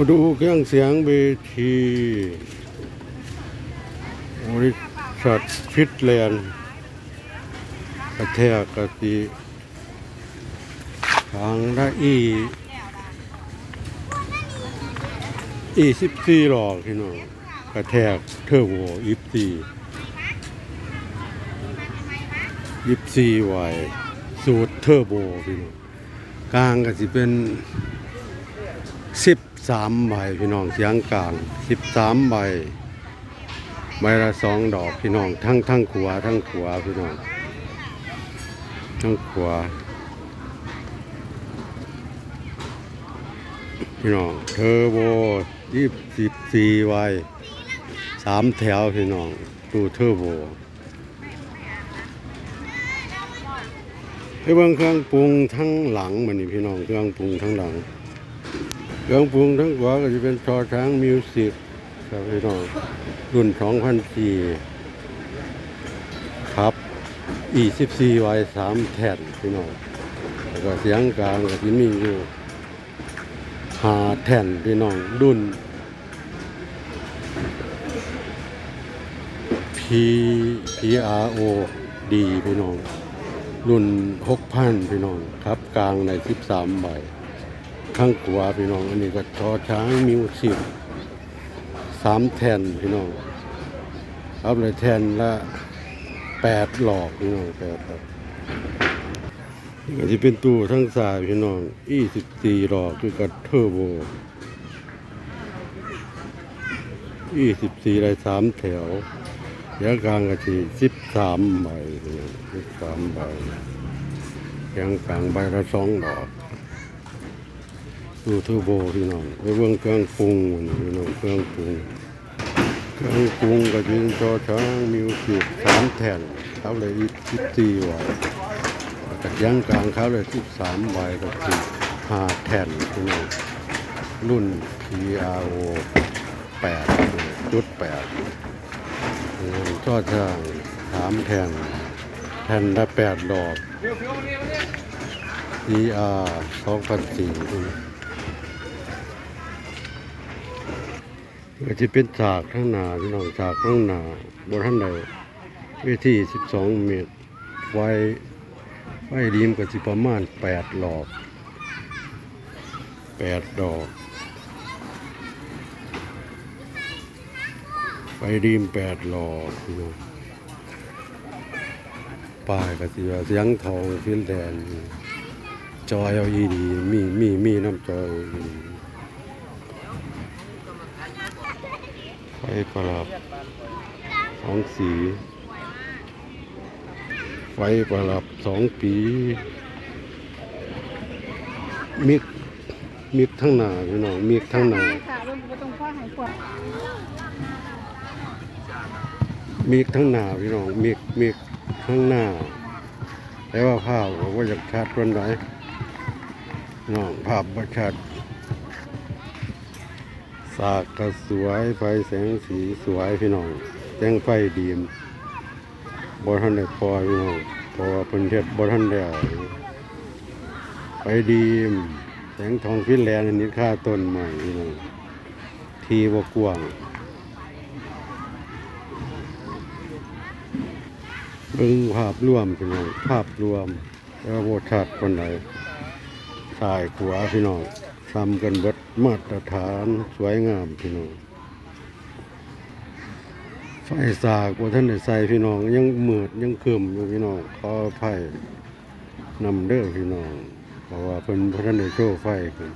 มาดูเครื่องเสียงเวทีบริษัทฟิตแลนด์กระแทกกติทางได้อีอีสิบสี่หลอกพี่น้องกระแทกเทอร์โบอีฟสี่ยิบสี่ไวสูตรเทอร์โบพี่น้องกลางก็สิเป็นสิบ สามใบพี่น้องเสียงกลางสิบสามใบใบละสองดอกพี่น้องทั้งทั้งขวาทั้งขวาพี่น้องทั้งขวาพี่น้องเทอร์โบยี่สิบสี่ใบสามแถวพี่น้องตู้เทอร์โบไอ้เบางเครื่องปรุงทั้งหลังมันนี่พี่น้องเครื่องปรุงทั้งหลัง เครื่องปรุงทั้งหัวก็จะเป็นชอช้างมิวสิกครับพี่น้องรุ่น2004ครับ E14 ไว้3แผ่นพี่น้องแล้วก็เสียงกลางก็จะมีอยู่หาแทนพี่น้องรุ่น P PRO D พี่น้อง รุ่น 6,000 พี่น้องครับ กลางใน 13ใบ ข้างขวาพี่น้อง อันนี้ก็ชอช้างมิวสิกสามแผ่นพี่น้องครับเลยแท่นละแปดหลอกพี่น้องแปดครับนี่ก็จะเป็นตู้ทั้งสายพี่น้องยี่สิบสี่หลอกคือกับเทอร์โบยี่สิบสี่ได้สามแถวยวกลางก็จะสิบสามใบพี่น้องสิบสามใบเสียงกลางใบละสองดอก ดูเทอร์โบพี่น้องไปเบิ่งเครื่องปรุงพี่น้องเครื่องปรุงเครื่องปรุงก็ยืนจอช้างมิวสิกสามแผ่นเขาเลยสิบสี่ไว้กับยังกลางเขาเลยสิบสามไว้กับสิบห้าแผ่นพี่น้องรุ่น PRO แปดจุดแปดจอช้างสามแผ่นแผ่นละแปดดอก ER สองพันสี่ ก็จะเป็นฉากข้างหน้าพี่น้องฉากข้างหน้าบนท่านใดเวที12 เมตร ไฟไฟดีมก็สิประมาณ 8 หลอก 8 ดอก ไฟดีม8 หลอกพี่น้องป้ายก็สิว่าเสียงทองฟิลแดนจอย LED มีมีมีน้ำจอย ไฟประหลับสองสี ไฟประหลับสองปี มิก มิกทั้งหนาพี่น้องมิกทั้งหนาค่น้อหายปวดมิกทั้งหนาพี่น้องมิกมิกทั้งหน้าแต่ว่าภาพผมว่าอยากชัดคนไหนน้องภาพบ่ชัด สากก็สวยไฟแสงสีสวยพี่น้องแสงไฟดีมบทันได้พอพี่น้องเพราะว่าเพิ่นเฮ็ดบทันแล้วไฟดีมแสงทองฟินแลนด์อันนี้ค่าต้นใหม่พี่น้องทีบกว้างเบิ่งภาพรวมพี่น้องภาพรวมแล้วบ่ชัดปานใดซ้ายขวาพี่น้องซ้ำกันเบิด มาตรฐานสวยงามพี่น้อง ไฟสากว่าท่านได้ใส่พี่น้อง ยังเมือดยังเคืมอยู่พี่น้องขออภัยนำเด้อพี่น้อง เพราะว่าเพิ่นบ่ท่านได้โชว์ไฟขึ้น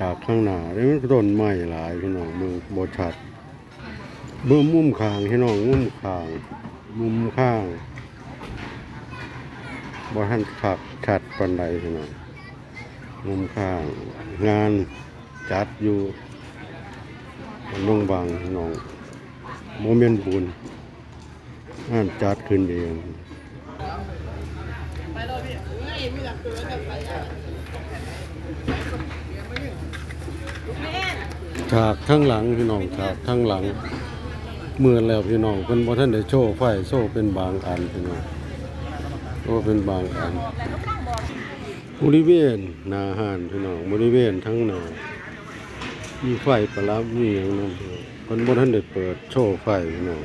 จากข้างหน้าแล้วมันต้นไม้หลายพี่น้องมือบชัดเบิ่งมุมข้างพี่น้องมุมข้าง มุมข้าง บ่ทันคักชัดปานใดพี่น้องมุมข้าง งานจัดอยู่โรงบาลหนองโมเมนต์บุญงานจัดขึ้นเองฉากข้างหลังพี่น้องฉากข้างหลังเมื่อแล้วพี่น้องเพิ่นบ่ทันได้โชว์ไฟโชว์เป็นบางอันพี่น้อง โชว์เป็นบางอันบริเวณนาหานพี่น้องบริเวณทั้งหนามีไฟประลับมีอย่างนั้นพี่น้องคนบนท่านได้เปิดโชว์ไฟพี่น้อง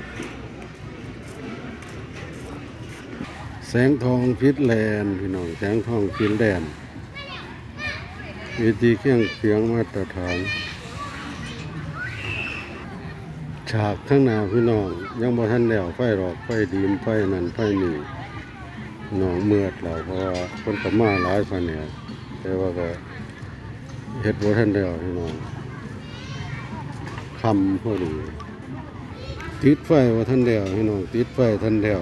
แสงทองฟิตแลนพี่น้องแสงทองฟิตแลนด์วิธีเครื่องเสียงมาตรฐานฉากข้างหน้าพี่น้องยังบ่ทันแล้วไฟหรอกไฟดีมไฟนั่นไฟนี่ หนองเมือดแล้วเพราะว่าคนก็มาหลายแผนกแต่ว่าก็เฮ็ดบ่ทันแล้วพี่น้องคำพอดีติดไฟว่าทันแล้วพี่น้องติดไฟทันแล้ว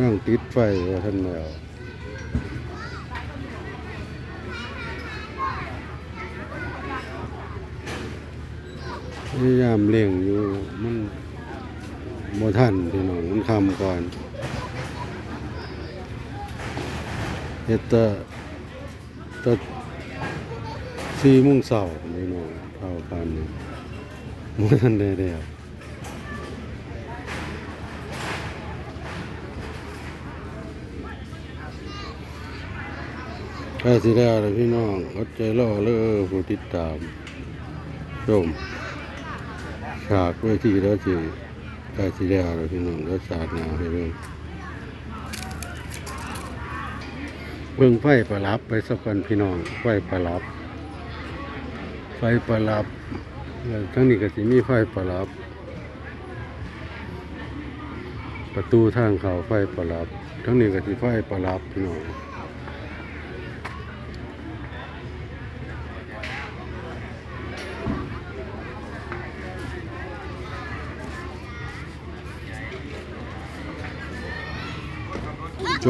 นั่งติดไฟว่าทันแล้วพยายามเลี้ยงอยู่มัน บ่ทันพี่น้องมันคำก่อนเฮ็ดตะตะสี่โมงเช้าพี่น้องเท่ากันนี่บ่ทันได้แล้วใกล้สิแล้วเลยพี่น้องอดใจรอเลยผู้ติดตาม ชม ฉากเวทีแล้วสิ ได้สิแล้วแล้วพี่น้องแล้วสาดน้ำให้เบิ่งเบิ่งไฟประลับไปสักคนพี่น้องไฟประลับ ไฟประลับทั้งนี้ก็สิมีไฟประลับ ประตูทางเข้าไฟประลับ ทั้งนี้ก็สิไฟประลับพี่น้อง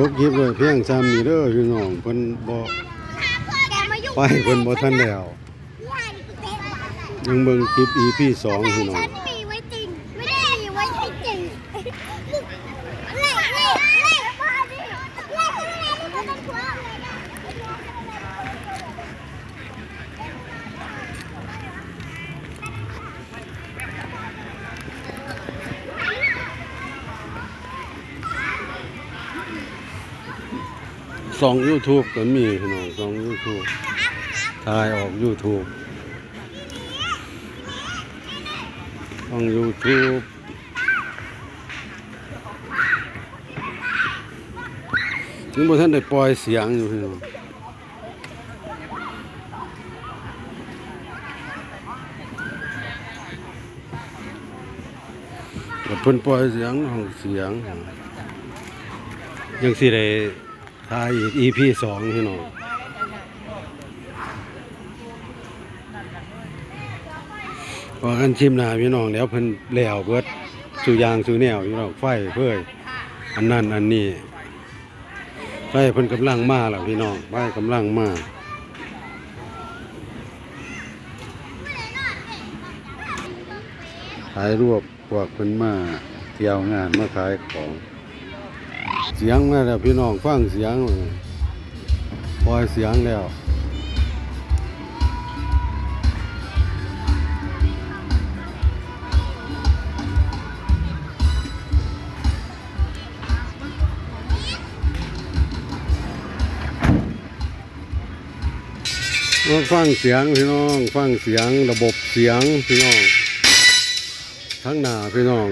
บคลิปเลยเพียงซ้ำนี่เด้อพี่น้องเพิ่นบ่แกมายุ่งไปเพิ่นบ่ทันแล้วยังเบิ่งคลิป EP สองพี่น้อง ฉันมีไว้จริง ไม่ได้มีไว้ให้จริงเล่เล่เล่มาดิเล่ข้างในนี่มันเป็นพวกเลยนะ สอง YouTube ก็มีพี่น้องสอง YouTube ถ่ายออก YouTube ช่อง YouTube ยังบ่ทันได้ปล่อยเสียงอยู่พี่น้องเพิ่นปล่อยเสียงห้องเสียงยังสิได้ ถ่ายอีก EP สองพี่น้องพอกันชิมนาพี่น้องแล้วเพิ่นแล้วเบิดสู่ยางสู่แนวพี่น้องไฟเพื่ออันนั้นอันนี้ไฟเพิ่นกำลังมาแล้วพี่น้องไฟกำลังมาถ่ายรวบพวกเพิ่นมาเที่ยวงานมาขายของ เสียงมาแล้วพี่น้องฟังเสียงปล่อยเสียงแล้วมาฟังเสียงพี่น้องฟังเสียงระบบเสียงพี่น้องทั้งหน้าพี่น้อง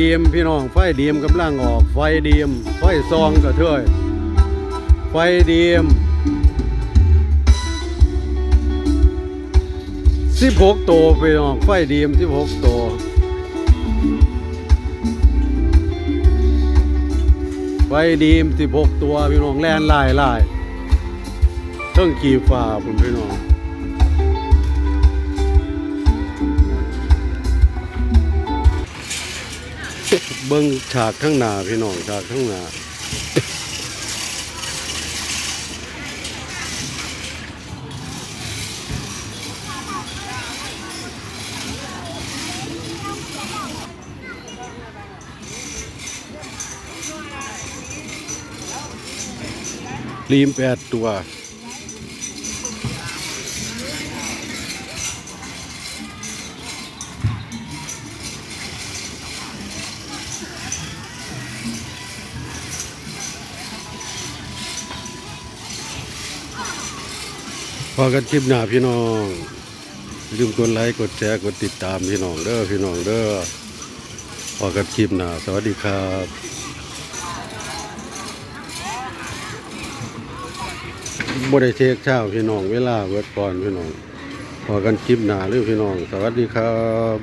ดีมพี่น้องไฟดีมกำลังออกไฟดีมไฟซองก็เถอยไฟดีมสิบหกตัวพี่น้องไฟดีมสิบหกตัวไฟดีมสิบหกตัวพี่น้องแล่นลายลายเทิงขี่ฟ้าคุณพี่น้อง เบิ้งฉากข้างหน้าพี่น้องฉากข้างหน้ารีมแปดตัว พอกันคลิปหน้าพี่น้องลืมกดไลค์กดแชร์กดติดตามพี่น้องเด้อพี่น้องเด้อพอกันคลิปหน้าสวัสดีครับบ่ได้เช็คเช้าพี่น้องเวลาเวิร์ดก่อนพี่น้องพอกันคลิปหน้าเรื่องพี่น้อง สวัสดีครับ